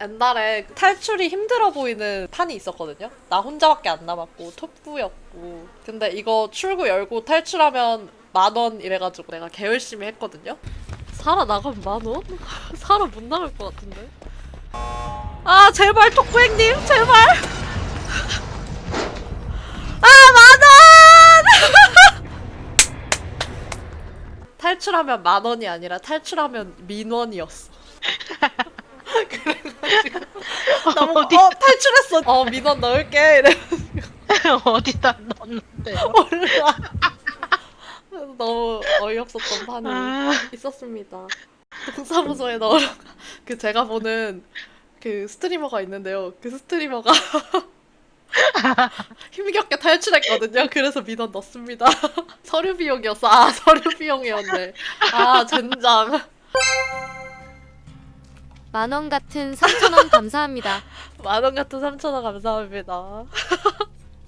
옛날에 탈출이 힘들어 보이는 판이 있었거든요. 나 혼자밖에 안 남았고 톱구였고. 근데 이거 출구 열고 탈출하면 만 원 이래가지고 내가 개 열심히 했거든요. 살아 나가면 만 원? 살아 못 나갈 것 같은데. 아 제발 톡구행님 제발. 아만 원! 탈출하면 만 원이 아니라 탈출하면 민원이었어. 너무 어디- 어 탈출했어. 어 민원 넣을게 이래 어디다 넣었는데요? 몰라. 너무 어이없었던 판이 아, 있었습니다. 동사무소에 넣으러 가- 그 제가 보는 그 스트리머가 있는데요. 그 스트리머가 힘겹게 탈출했거든요. 그래서 민원 넣습니다. 서류 비용이었어. 아 서류 비용이었네. 아 젠장. 만원 같은 3천원 감사합니다. 만원 같은 3천원 감사합니다.